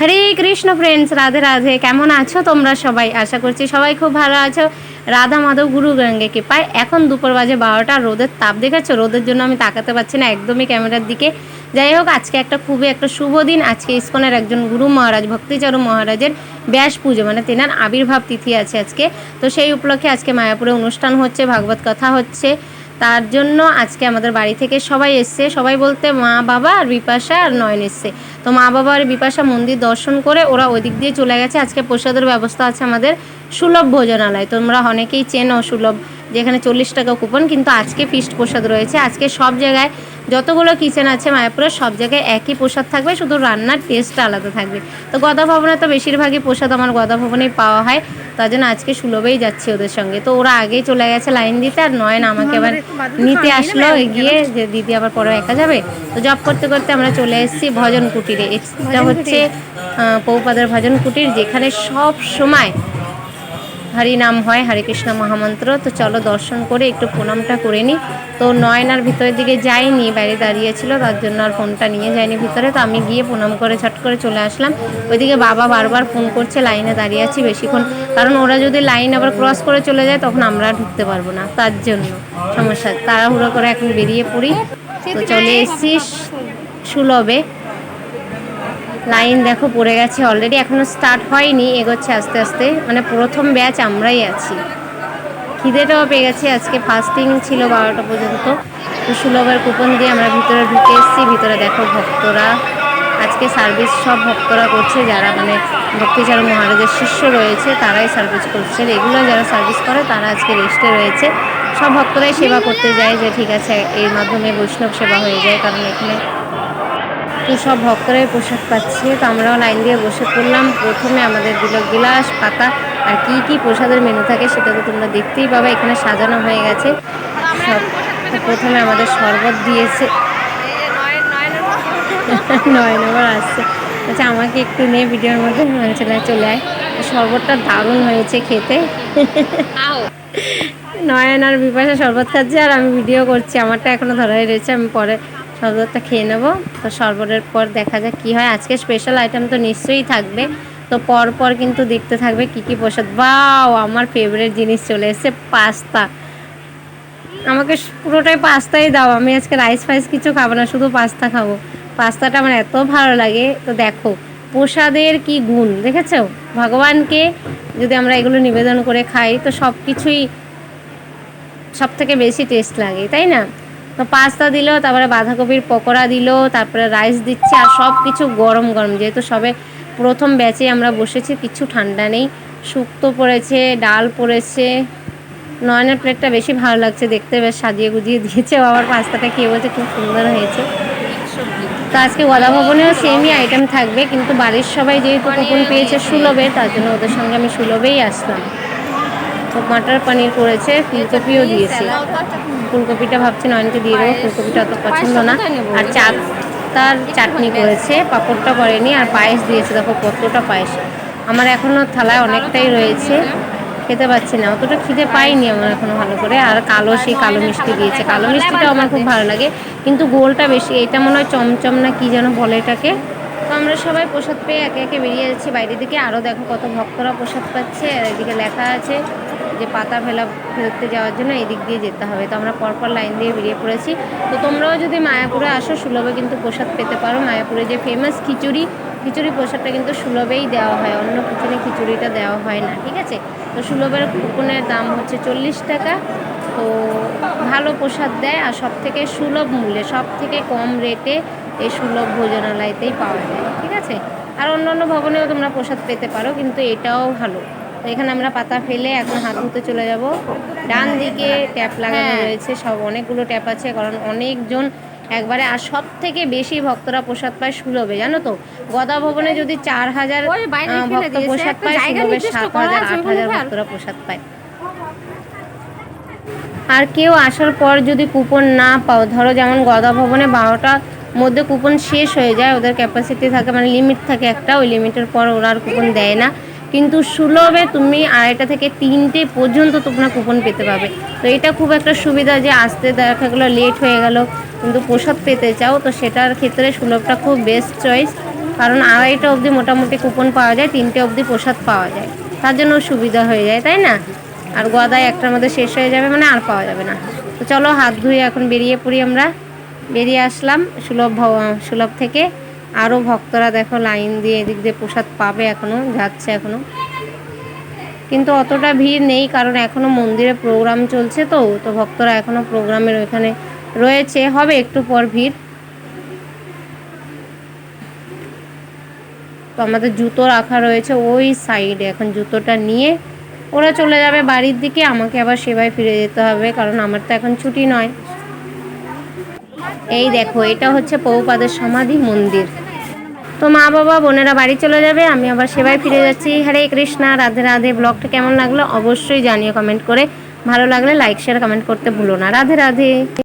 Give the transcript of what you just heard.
হরে Krishna friends Radhe Radhe. কেমন আছো তোমরা সবাই? আশা করছি সবাই খুব ভালো আছো। রাধা মাধব গুরু গঙ্গে কৃপায়। এখন দুপুর বাজে বারোটা, রোদের তাপ দেখেছ রোদের জন্য আমি তাকাতে পারছি না একদমই ক্যামেরার দিকে। যাই হোক, আজকে একটা খুবই একটা শুভ দিন। আজকে ইস্কনের একজন গুরু মহারাজ, ভক্তিচারু মহারাজের ব্যাস পুজো মানে তেনার আবির্ভাব তিথি আছে আজকে। তো সেই উপলক্ষে আজকে মায়াপুরে অনুষ্ঠান হচ্ছে, ভাগবত কথা হচ্ছে। তার জন্য আজকে আমাদের বাড়ি থেকে সবাই এসছে। সবাই বলতে মা বাবা আর বিপাশা আর নয়ন এসছে। তো মা বাবা আর বিপাশা মন্দির দর্শন করে ওরা ওই দিক দিয়ে চলে গেছে। আজকে প্রসাদের ব্যবস্থা আছে আমাদের সুলভ ভোজনালয়। তোমরা অনেকেই চেনো সুলভ, যেখানে চল্লিশ টাকা কুপন কিন্তু আজকে ফিস্ট প্রসাদ রয়েছে। আজকে সব জায়গায় যতগুলো কিচেন আছে মায়াপুরে সব জায়গায় একই প্রসাদ থাকবে শুধু রান্নার টেস্টটা আলাদা থাকবে। তো গদা ভবনে তো বেশিরভাগই প্রসাদ আমার গদা ভবনেই পাওয়া হয় তার জন্য আজকে সুলভেই যাচ্ছি ওদের সঙ্গে। তো ওরা আগেই চলে গেছে লাইন দিতে আর নয়ন আমাকে আবার নিতে আসলো গিয়ে যে দিদি আবার পরে একা যাবে। তো জব করতে করতে আমরা চলে এসেছি ভজন কুটিরে এটা হচ্ছে পৌপাদের ভজন কুটির যেখানে সব সময় হরি নাম হয়, হরে কৃষ্ণ মহামন্ত্র। তো চলো দর্শন করে একটু প্রণামটা করে নিই তো নয়নার ভিতরের দিকে যাইনি, বাইরে দাঁড়িয়েছিল তার জন্য আর ফোনটা নিয়ে যায়নি ভিতরে। তো আমি গিয়ে প্রণাম করে ছট করে চলে আসলাম। ওইদিকে বাবা বারবার ফোন করছে, লাইনে দাঁড়িয়ে আছি বেশিক্ষণ। কারণ ওরা যদি লাইন আবার ক্রস করে চলে যায়, তখন আমরা ঢুকতে পারব না। তার জন্য সমস্যা। তাড়াহুড়ো করে এখন বেরিয়ে পড়ি। তো চলে এসেছি সুলভে। লাইন দেখো পড়ে গেছে অলরেডি এখনও স্টার্ট হয়নি, এগোচ্ছে আস্তে আস্তে। মানে প্রথম ব্যাচ আমরাই আছি। খিদেটাও পেয়ে গেছে, আজকে ফাস্টিং ছিল বারোটা পর্যন্ত। সুলভের কুপন দিয়ে আমরা ভিতরে ঢুকে এসেছি, ভিতরে দেখো ভক্তরা। আজকে সার্ভিস সব ভক্তরা করছে, যারা মানে ভক্তিচারু মহারাজের শিষ্য রয়েছে, তারাই সার্ভিস করছে। রেগুলার যারা সার্ভিস করে, তারা আজকে রেস্টে রয়েছে। সব ভক্তরাই সেবা করতে যায় যে, ঠিক আছে, এর মাধ্যমে বৈষ্ণব সেবা হয়ে যায়। কারণ এখানে তো সব ভক্তরাই প্রসাদ পাচ্ছে। তো আমরাও লাইন দিয়ে বসে পড়লাম। প্রথমে আমাদের দিল গিলাস পাতা আর কি কি প্রসাদের মেনু থাকে সেটা তো তোমরা দেখতেই পাবে। এখানে সাজানো হয়ে গেছে। সব প্রথমে আমাদের শরবত দিয়েছে। নয় নম্বর আসছে। আচ্ছা আমাকে একটু নিয়ে ভিডিওর মধ্যে। বলছে না চলে আয়। শরবতটা দারুণ হয়েছে খেতে। নয়ন আর বিপাশা শরবত খাচ্ছে আর আমি ভিডিও করছি। আমারটা এখনও ধরাই রয়েছে আমি পরে শরবতটা খেয়ে নেব। তো শরবতের পর দেখা যাক কি হয়। আজকে স্পেশাল আইটেম তো নিশ্চয়ই থাকবে। তো পর পর কিন্তু দেখতে থাকবে কি কি প্রসাদ। বাও আমার ফেভারিট জিনিস চলে এসেছে, পাস্তা। আমাকে পুরোটাই পাস্তাই দাও। আমি আজকে রাইস ফাইস কিছু খাব না, শুধু পাস্তা খাব। পাস্তাটা আমার এত ভালো লাগে। তো দেখো, প্রসাদের কি গুণ, দেখেছ? ভগবানকে যদি আমরা এগুলো নিবেদন করে খাই, তো সব কিছুই সব থেকে বেশি টেস্ট লাগে, তাই না? তো পাস্তা দিল তারপরে বাঁধাকপির পকোড়া দিল তারপরে রাইস দিচ্ছে আর সব কিছু গরম গরম। যেহেতু সবে প্রথম ব্যাচে আমরা বসেছি কিছু ঠান্ডা নেই। শুক্তো পড়েছে ডাল পড়েছে। নয়নের প্লেটটা বেশি ভালো লাগছে দেখতে বেশ সাজিয়ে গুজিয়ে দিয়েছে। আবার পাস্তাটা খেয়ে বলছে খুব সুন্দর হয়েছে। তো আজকে গদা ভবনেও সেমই আইটেম থাকবে কিন্তু বাড়ির সবাই যেহেতু কুপন পেয়েছে সুলভে তার জন্য ওদের সঙ্গে আমি সুলভেই আসলাম। মাটার পানির করেছে ফুলকপিও দিয়েছে। ফুলকপিটা ভাবছি নয়নকে দিয়ে দেবো ফুলকপিটা অত পছন্দ না। আর চাপ তার চাটনি করেছে পাঁপড়টা করেনি আর পায়েস দিয়েছে। দেখো কতটা পায়েস। আমার এখনও থালায় অনেকটাই রয়েছে খেতে পাচ্ছি না। অতটা খিদে পাইনি আমার এখনও ভালো করে। আর কালো সেই কালো মিষ্টি দিয়েছে। কালো মিষ্টিটাও আমার খুব ভালো লাগে কিন্তু গোলটা বেশি। এটা মনে হয় চমচম না কি যেন বলে এটাকে। তো আমরা সবাই প্রসাদ পেয়ে একে একে বেরিয়ে যাচ্ছি। বাইরের দিকে আরও দেখো কত ভক্তরা প্রসাদ পাচ্ছে। আর এদিকে লেখা আছে যে পাতা ফেলা ফেরতে যাওয়ার জন্য এদিক দিয়ে যেতে হবে। তো আমরা পরপর লাইন দিয়ে বেরিয়ে পড়েছি। তো তোমরাও যদি মায়াপুরে আসো, সুলভে কিন্তু প্রসাদ পেতে পারো। মায়াপুরে যে ফেমাস খিচুড়ি খিচুড়ি প্রসাদটা কিন্তু সুলভেই দেওয়া হয়। অন্য খিচুড়ি, খিচুড়িটা দেওয়া হয় না, ঠিক আছে? তো সুলভের কুপনের দাম হচ্ছে চল্লিশ টাকা। তো ভালো প্রসাদ দেয় আর সব থেকে সুলভ মূল্যে সব থেকে কম রেটে এই সুলভ ভোজনালয়তেই পাওয়া যায়, ঠিক আছে? আর অন্য অন্য ভবনেও তোমরা প্রসাদ পেতে পারো, কিন্তু এটাও ভালো। তো এখানে আমরা পাতা ফেলে এখন হাত ধুতে চলে যাব। ডান দিকে ট্যাপ লাগানো রয়েছে সব অনেকগুলো ট্যাপ আছে কারণ অনেকজন একবারে আর সব থেকে বেশি ভক্তরা প্রসাদ পায় সুলভে জানো তো? গদা ভবনে যদি চার হাজার ভক্ত প্রসাদ পায় সুলভে সাত হাজার আট হাজার ভক্তরা প্রসাদ পায়। আর কেউ আসার পর যদি কুপন না পাও ধরো যেমন গদা ভবনে বারোটার মধ্যে কুপন শেষ হয়ে যায় ওদের ক্যাপাসিটি থাকে মানে লিমিট থাকে একটা ওই লিমিটের পর ওরা আর কুপন দেয় না। কিন্তু সুলভে তুমি আড়াইটা থেকে তিনটে পর্যন্ত তোমরা কুপন পেতে পাবে। তো এটা খুব একটা সুবিধা যে আসতে দেখা গেলো লেট হয়ে গেল, কিন্তু প্রসাদ পেতে চাও, তো সেটার ক্ষেত্রে সুলভটা খুব বেস্ট চয়েস কারণ আড়াইটা অবধি মোটামুটি কুপন পাওয়া যায়, তিনটে অবধি প্রসাদ পাওয়া যায়। তার জন্য সুবিধা হয়ে যায়, তাই না? আর গদায় একটার মধ্যে শেষ হয়ে যাবে মানে আর পাওয়া যাবে না। তো চলো হাত ধুয়ে এখন বেরিয়ে পড়ি আমরা। বেরিয়ে আসলাম সুলভ সুলভ থেকে। আরও ভক্তরা দেখো লাইন দিয়ে এদিক দিয়ে প্রসাদ পাবে এখনও যাচ্ছে এখনও কিন্তু অতটা ভিড় নেই, কারণ এখনও মন্দিরে প্রোগ্রাম চলছে তো তো ভক্তরা এখনও প্রোগ্রামের ওইখানে রয়েছে। হবে একটু পর ভিড়। তো আমাদের জুতো রাখা রয়েছে ওই সাইডে এখন জুতোটা নিয়ে ওরা চলে যাবে বাড়ির দিকে, আমাকে আবার সেবায় ফিরে যেতে হবে, কারণ আমার তো এখন ছুটি নয়। এই দেখো, এটা হচ্ছে পৌপাদের সমাধি মন্দির। তো মা বাবা, বোনেরা বাড়ি চলে যাবে, আমি আবার সেবায় ফিরে যাচ্ছি। হরে কৃষ্ণা, রাধে রাধে। ব্লগটা কেমন লাগল অবশ্যই জানিও কমেন্ট করে। ভালো লাগলে লাইক, শেয়ার, কমেন্ট করতে ভুলো না। রাধে রাধে।